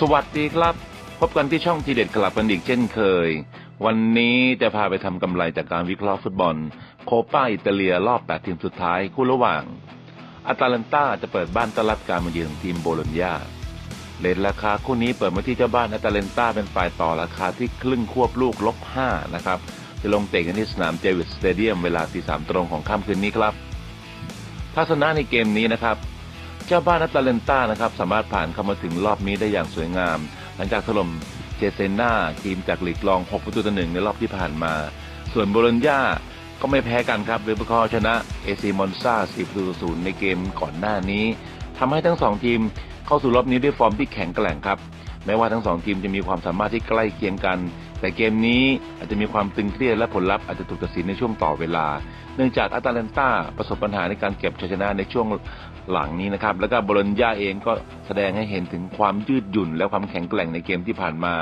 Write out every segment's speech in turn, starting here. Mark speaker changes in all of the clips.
Speaker 1: สวัสดีครับ พบกันที่ช่องทีเด็ดกลับกันอีกเช่นเคย วันนี้จะพาไปทำกำไรจากการวิเคราะห์ฟุตบอล โคปาอิตาเลียรอบ 8 ทีมสุดท้ายคู่ระหว่างอาตาลันตาจะเปิดบ้านต้อนรับการมาเยือนของทีมโบโลญญาเลทราคาคู่นี้เปิดมาที่เจ้าบ้านอาตาเลนตาเป็นฝ่ายต่อราคาที่ครึ่งควบลูกลบ5นะครับจะลงเตะกันที่สนามเจวิสสเตเดียมเวลาตีสามตรงของค่ำคืนนี้ครับทัศนะในเกมนี้นะครับ เจ้าบ้านอัตแลนตานะครับสามารถผ่านเข้ามาถึงรอบนี้ได้อย่างสวยงาม หลังจากถล่มเจเซน่าทีมจากลีกรอง 6 ประตูต่อหนึ่งในรอบที่ผ่านมา ส่วนโบโลญญาก็ไม่แพ้กันครับโดยประคอชนะเอซีมอนซา4ประตูต่อศูนย์ในเกมก่อนหน้านี้ทำให้ทั้งสองทีมเข้าสู่รอบนี้ด้วยฟอร์มที่แข็งแกร่งครับแม้ว่าทั้งสองทีมจะมีความสามารถที่ใกล้เคียงกัน แต่เกมนี้อาจจะมีความตึงเครียดและผลลัพธ์อาจจะถูกตัดสินในช่วงต่อเวลา เนื่องจากอาตาเลนตาประสบปัญหาในการเก็บชัยชนะในช่วงหลังนี้นะครับ แล้วก็บโลญญาเองก็แสดงให้เห็นถึงความยืดหยุ่น และความแข็งแกร่งในเกมที่ผ่านมา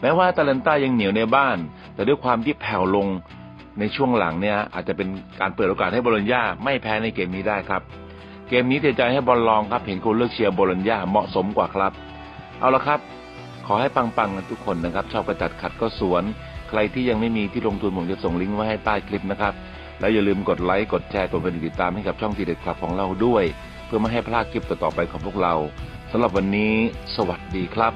Speaker 1: แม้ว่าอาตาเลนตายังเหนียวในบ้าน แต่ด้วยความที่แผ่วลงในช่วงหลังเนี่ยอาจจะเป็นการเปิดโอกาสให้บโลญญาไม่แพ้ในเกมนี้ได้ครับ เกมนี้เทใจให้บอลลองครับเห็นคนเลือกเชียร์บโลญญาเหมาะสมกว่าครับ เอาละครับ ขอให้ปังๆกันทุกคนนะครับ ชอบกระจัดขัดก็สวน ใครที่ยังไม่มีที่ลงทุนผมจะส่งลิงก์ไว้ให้ใต้คลิปนะครับ แล้วอย่าลืมกดไลค์กดแชร์กดกระดิ่งติดตามให้กับช่องทีเด็ดคลับของเราด้วย เพื่อไม่ให้พลาดคลิปต่อๆไปของพวกเราสำหรับวันนี้ สวัสดีครับ